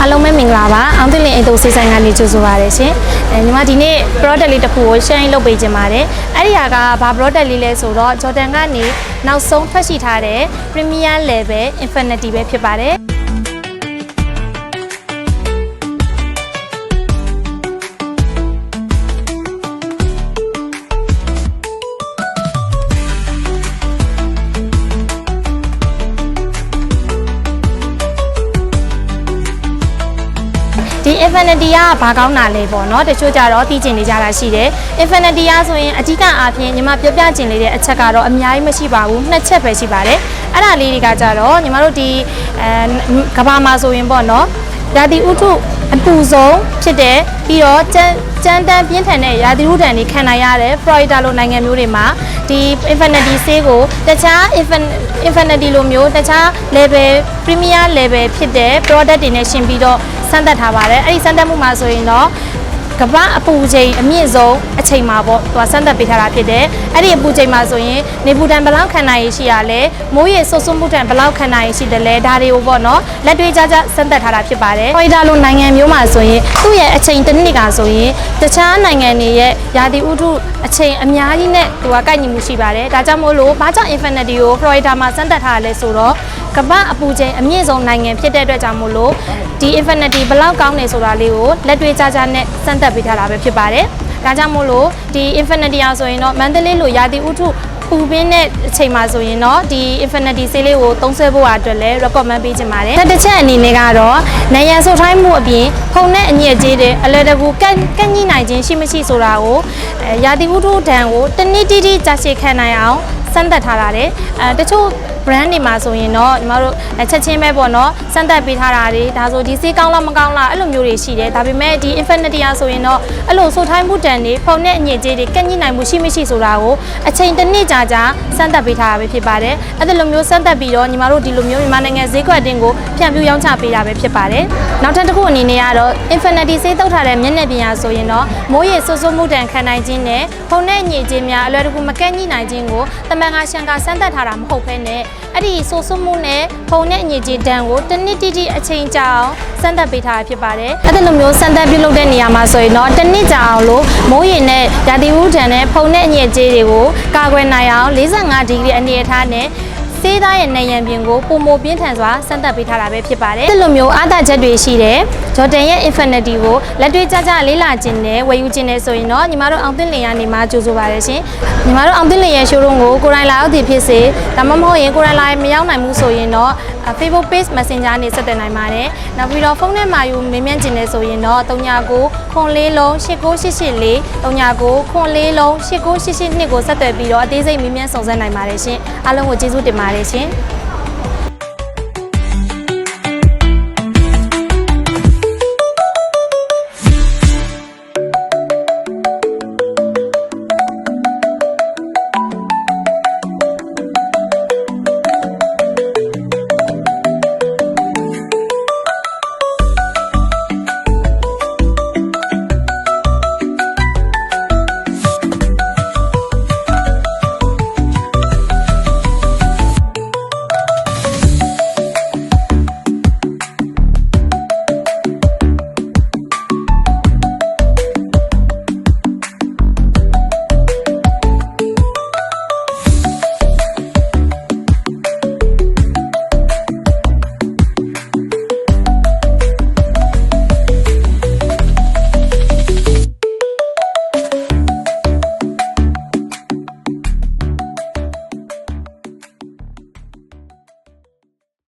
အားလုံးပဲမင်္ဂလာပါအောင်သိလင်အိမ်တုပ်စီဆိုင်ကနေကြိုဆိုပါရရှင်အဲညီမဒီနေ့ product လေးတစ်ခုကို sharing လုပ်ပေးခြင်းပါတယ်အဲ့ဒီဟာကဘာ product လေးလဲဆိုတော့ Jordan ကနေနောက်ဆုံးထွက်ရှိထားတဲ့ Premier Level Infinity ပဲဖြစ်ပါတယ် Infinity ကဘာကောင်းတာလဲပေါ့နော်တချို့ကြတော့သိကျင်နေကြတာရှိတယ် Infinity ကဆိုရင်အဓိကအားဖြင့်ညီမပြောပြကျင်လေးတဲ့အချက်ကတော့အများကြီးမရှိပါဘူးနှစ်ချက်ပဲရှိပါတယ်အဲ့ဒါလေးတွေကကြတော့ညီမတို့ဒီအဲကဘာမှာဆိုရင်ပေါ့နော်ရာသီဥတုအပူဆုံးဖြစ်တဲ့ပြီးတော့ကြမ်းကြမ်းတမ်းပြင်းထန်တဲ့ရာသီဥတုဒဏ်တွေခံနိုင်ရတဲ့ Florida လိုနိုင်ငံမျိုးတွေမှာဒီ Infinity ဆေးကိုတခြား Infin- Infinity လိုမျိုးတခြား level Premier level ဖြစ်တဲ့ product တွေနဲ့ရှင်ပြီးတော့ စမ်းသပ်ထားပါတယ်အဲ့ဒီစမ်းသပ်မှုမှာဆိုရင်တော့ကမ္ဘာအပူချိန်အမြင့်ဆုံးအချိန်မှာပေါ့သူကစမ်းသပ်ပေးထားတာဖြစ်တယ်အဲ့ဒီအပူချိန်မှာဆိုရင်နေပူတန်ဘယ်လောက်ခံနိုင်ရရှိရလဲမိုးရေဆွဆွမှုတန်ဘယ်လောက်ခံနိုင်ရရှိတယ်လဲဒါတွေကိုပေါ့နော်လက်တွေ့ကြကြစမ်းသပ်ထားတာဖြစ်ပါတယ်ဖလော်ရီဒါလိုနိုင်ငံမျိုးမှာဆိုရင်သူ့ရဲ့အချိန်တစ်နှစ်ကဆိုရင်တခြားနိုင်ငံတွေရဲ့ရာသီဥတုအချိန်အများကြီးနဲ့သူကကိုက်ညီမှုရှိပါတယ်ဒါကြောင့်မို့လို့ဘာကြောင့် Infinity ကိုဖလော်ရီဒါမှာစမ်းသပ်ထားရလဲဆိုတော့ ကမ္ဘာအပူချိန်အမြင့်ဆုံးနိုင်ငံဖြစ်တဲ့အတွက်ကြောင့်မို့လို့ဒီ Infinity ဘယ်လောက်ကောင်းနေဆိုတာလေးကိုလက်တွေ့ကြကြနဲ့စမ်းသပ်ပေးထားတာပဲဖြစ်ပါတယ်။ဒါကြောင့်မို့လို့ဒီ Infinity အောင်ဆိုရင်တော့မန္တလေးလိုရာသီဥတုပူပင်းတဲ့အချိန်မှာဆိုရင်တော့ဒီ Infinity ဆေးလေးကိုသုံးစွဲဖို့အတွက်လည်း recommend ပေးချင်ပါတယ်။တစ်ချက်အနေနဲ့ကတော့နေရန်ဆိုထိုင်းမှုအပြင်ဖုံနဲ့အညစ်အကြေးတွေအလဲတကူကန့်ကန့်ညှိနိုင်ခြင်းရှိမရှိဆိုတာကိုအဲရာသီဥတုဒဏ်ကိုတနည်းတိတိကြာရှည်ခံနိုင်အောင်စမ်းသပ်ထားတာတယ်အဲတချို့ brand တွေမှာဆိုရင်တော့ညီမတို့ချက်ချင်းပဲပေါ့နော်စမ်းသပ်ပေးထားတာတွေဒါဆိုဒီစေးကောင်းလားမကောင်းလားအဲ့လိုမျိုးတွေရှိတယ်ဒါပေမဲ့ဒီ Infinity อ่ะဆိုရင်တော့အဲ့လိုဆိုထိုင်းမှုတန်တွေဖုန်နဲ့အညစ်အကြေးတွေကန့်ညှိနိုင်မှုရှိမရှိဆိုတာကိုအချိန်တစ်နှစ်ကြာကြာစမ်းသပ်ပေးထားတာပဲဖြစ်ပါတယ်အဲ့ဒီလိုမျိုးစမ်းသပ်ပြီးတော့ညီမတို့ဒီလိုမျိုးမြန်မာနိုင်ငံဈေးကွက်တင်ကိုဖြန့်ဖြူးရောင်းချပေးတာပဲဖြစ်ပါတယ်နောက်ထပ်တစ်ခုအနေနဲ့ကတော့ Infinity ဆေးတောက်ထားတဲ့မျက်နှာပြင်ရာဆိုရင်တော့မိုးရေဆွဆွမှုတန်ခံနိုင်ခြင်းနဲ့ဖုန်နဲ့အညစ်အကြေးများအလွယ်တကူမကန့်ညှိနိုင်ခြင်းကိုတမန်ကရှန်ကစမ်းသပ်ထားတာမဟုတ်ဘဲနဲ့အဲ့ဒီဆိုဆွမှုနဲ့ဖုန်နဲ့အညစ်အကြေးတန်ကိုတစ်နှစ်တိတိအချိန်ကြာအောင်စမ်းသပ်ပေးထားတာဖြစ်ပါတယ်အဲ့ဒီလိုမျိုးစမ်းသပ်ပြုလုပ်တဲ့နေရာမှာဆိုရင်တော့တစ်နှစ်ကြာအောင်လို့မိုးရေနဲ့ဓာတိဝူတန်နဲ့ဖုန်နဲ့အညစ်အကြေးတွေကိုကာကွယ်နိုင်အောင်45ဒီဂရီအနေအထားနဲ့ စေးသားရဲ့နေရန်ပြင်ကိုပုံမပြင်းထန်စွာစမ်းသပ်ပေးထားတာပဲဖြစ်ပါတယ်။ဒီလိုမျိုးအားသာချက်တွေရှိတယ်။ဂျော်ဒန်ရဲ့ Infinity ကိုလက်တွေ့ကျကျလေးလာခြင်းနဲ့ဝယ်ယူခြင်းနဲ့ဆိုရင်တော့ညီမတို့အောင်သင့်လင်ရနေမှာကြိုဆိုပါရရှင်။ညီမတို့အောင်သင့်လင်ရဲ့ showroom ကိုကိုယ်တိုင်လာရောက်သည်ဖြစ်စေဒါမှမဟုတ်ရင်ကိုယ်တိုင်လာမရောက်နိုင်ဘူးဆိုရင်တော့ Facebook page Messenger နဲ့ဆက်သွယ်နိုင်ပါတယ်။နောက်ပြီးတော့ဖုန်းနဲ့မှာယူမေးမြန်းခြင်းနဲ့ဆိုရင်တော့39ခွန်လေးလုံး8984 39ခွန်လေးလုံး8988ကိုဆက်သွယ်ပြီးတော့အသေးစိတ်မေးမြန်းစုံစမ်းနိုင်ပါတယ်ရှင်။အားလုံးကိုကျေးဇူးတင်ပါတယ်ရှင်။